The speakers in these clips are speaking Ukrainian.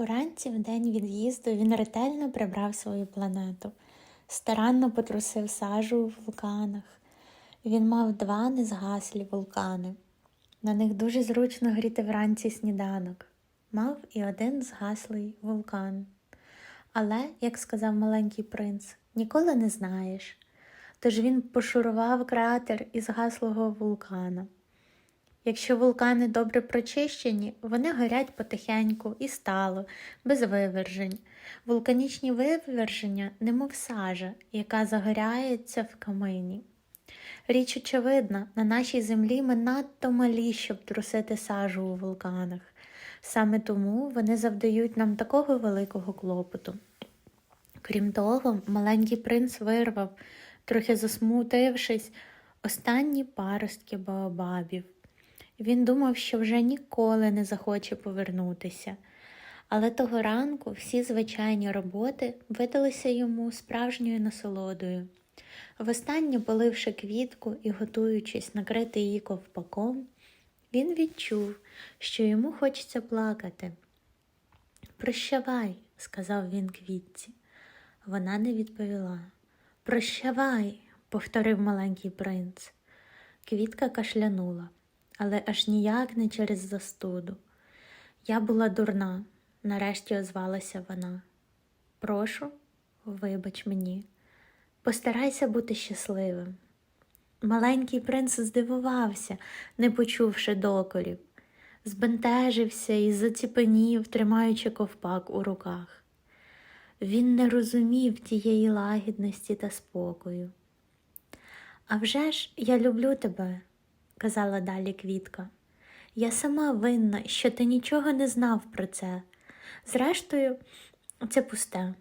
Уранці в день від'їзду він ретельно прибрав свою планету, старанно потрусив сажу у вулканах. Він мав два незгаслі вулкани. На них дуже зручно гріти вранці сніданок. Мав і один згаслий вулкан. Але, як сказав маленький принц, ніколи не знаєш. Тож він пошурував кратер із гаслого вулкана. Якщо вулкани добре прочищені, вони горять потихеньку і стало, без вивержень. Вулканічні виверження, немов сажа, яка загоряється в камині. Річ очевидна, на нашій землі ми надто малі, щоб трусити сажу у вулканах. Саме тому вони завдають нам такого великого клопоту. Крім того, маленький принц вирвав, трохи засмутившись, останні паростки baobabів. Він думав, що вже ніколи не захоче повернутися. Але того ранку всі звичайні роботи видалися йому справжньою насолодою. Востаннє поливши квітку і готуючись накрити її ковпаком, він відчув, що йому хочеться плакати. Прощавай, сказав він квітці. Вона не відповіла. Прощавай, повторив маленький принц. Квітка кашлянула, але аж ніяк не через застуду. Я була дурна, нарешті озвалася вона. Прошу, вибач мені, постарайся бути щасливим. Маленький принц здивувався, не почувши докорів, збентежився і заціпенів, тримаючи ковпак у руках. Він не розумів тієї лагідності та спокою. А вже ж я люблю тебе, казала далі Квітка. Я сама винна, що ти нічого не знав про це. Зрештою, це пусте.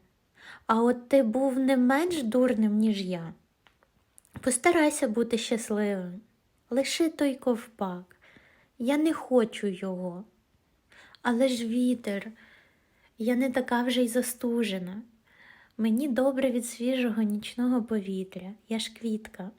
А от ти був не менш дурним, ніж я. Постарайся бути щасливим. Лиши той ковпак. Я не хочу його. Але ж вітер, я не така вже й застужена. Мені добре від свіжого нічного повітря, я ж квітка.